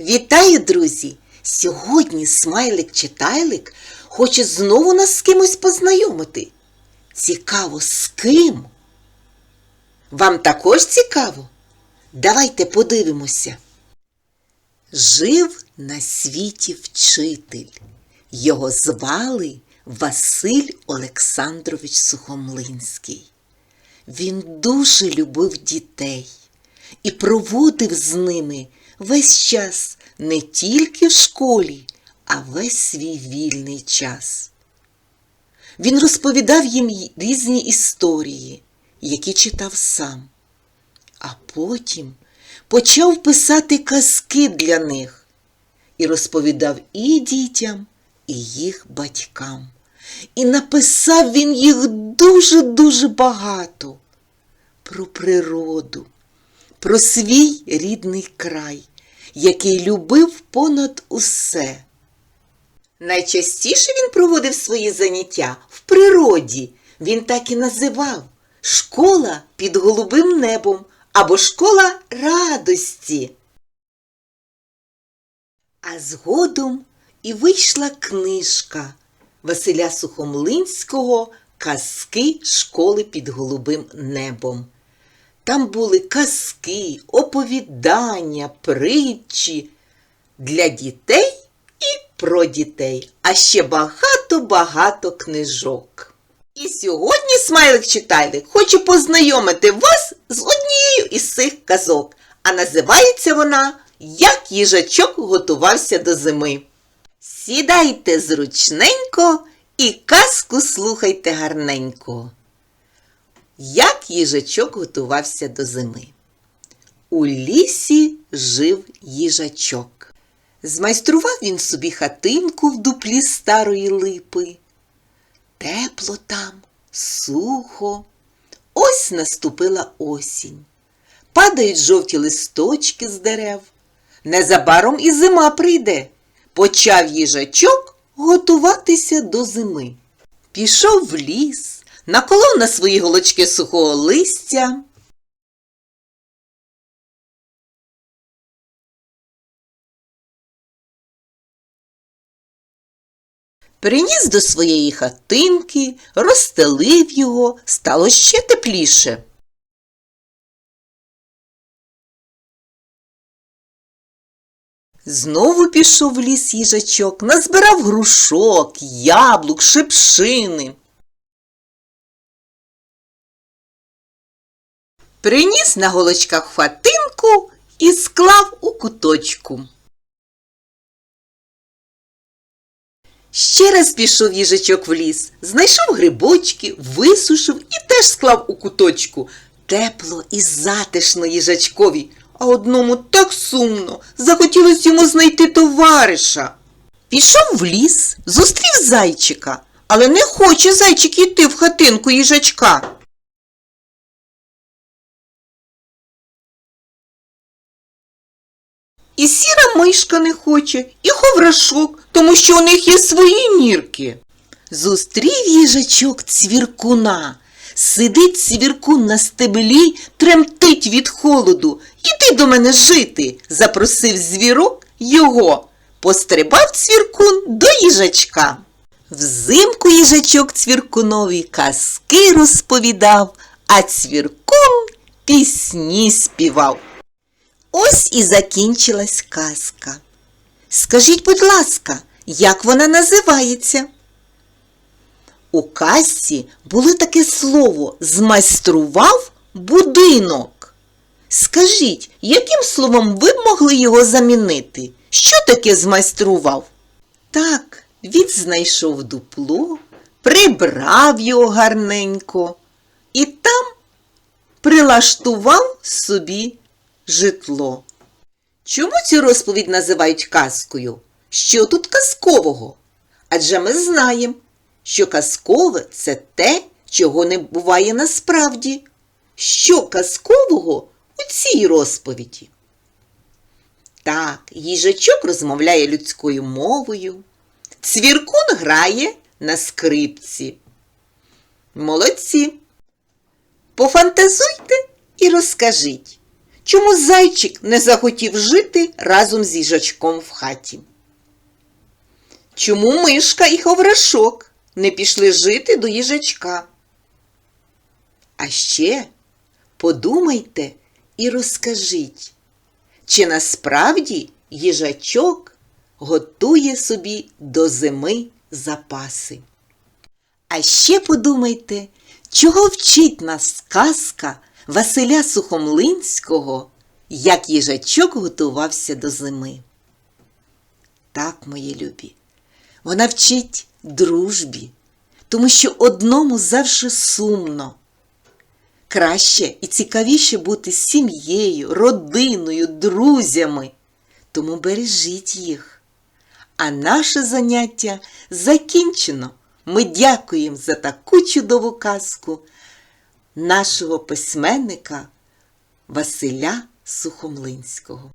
Вітаю, друзі! Сьогодні смайлик-читайлик хоче знову нас з кимось познайомити. Цікаво, з ким? Вам також цікаво? Давайте подивимося. Жив на світі вчитель. Його звали Василь Олександрович Сухомлинський. Він дуже любив дітей і проводив з ними весь час не тільки в школі, а весь свій вільний час. Він розповідав їм різні історії, які читав сам, а потім почав писати казки для них і розповідав і дітям, і їх батькам. І написав він їх дуже-дуже багато про природу, про свій рідний край, який любив понад усе. Найчастіше він проводив свої заняття в природі. Він так і називав школа під голубим небом або школа радості. А згодом і вийшла книжка Василя Сухомлинського Казки школи під голубим небом. Там були казки, оповідання, притчі для дітей і про дітей, а ще багато-багато книжок. І сьогодні смайлик читайлик хочу познайомити вас з однією із цих казок, а називається вона Як їжачок готувався до зими. Сідайте зручненько і казку слухайте гарненько. Як їжачок готувався до зими. У лісі жив їжачок. Змайстрував він собі хатинку в дуплі старої липи. Тепло там, сухо. Ось наступила осінь. Падають жовті листочки з дерев. Незабаром і зима прийде. Почав їжачок готуватися до зими. Пішов в ліс, наколов на свої голочки сухого листя. Приніс до своєї хатинки, розстелив його, стало ще тепліше. Знову пішов в ліс їжачок, назбирав грушок, яблук, шипшини. Приніс на голочках хатинку і склав у куточку. Ще раз пішов їжачок в ліс, знайшов грибочки, висушив і теж склав у куточку. Тепло і затишно їжачкові, а одному так сумно, захотілося йому знайти товариша. Пішов в ліс, зустрів зайчика, але не хоче зайчик йти в хатинку їжачка. І сіра мишка не хоче, і ховрашок, тому що у них є свої нірки. Зустрів їжачок цвіркуна. Сидить цвіркун на стебелі, тремтить від холоду. Іди до мене жити, запросив звірок його. Пострибав цвіркун до їжачка. Взимку їжачок цвіркунові казки розповідав, а цвіркун пісні співав. Ось і закінчилась казка. Скажіть, будь ласка, як вона називається? У казці було таке слово змайстрував будинок. Скажіть, яким словом ви б могли його замінити? Що таке змайстрував? Так, він знайшов дупло, прибрав його гарненько і там прилаштував собі житло. Чому цю розповідь називають казкою? Що тут казкового? Адже ми знаємо, що казкове це те, чого не буває насправді. Що казкового у цій розповіді? Так, їжачок розмовляє людською мовою, цвіркун грає на скрипці. Молодці! Пофантазуйте і розкажіть, чому зайчик не захотів жити разом з їжачком в хаті? Чому мишка і ховрашок не пішли жити до їжачка? А ще подумайте і розкажіть, чи насправді їжачок готує собі до зими запаси? А ще подумайте, чого вчить нас сказка Василя Сухомлинського, як їжачок готувався до зими. Так, мої любі, вона вчить дружбі, тому що одному завжди сумно. Краще і цікавіше бути сім'єю, родиною, друзями. Тому бережіть їх. А наше заняття закінчено. Ми дякуємо за таку чудову казку нашого письменника Василя Сухомлинського.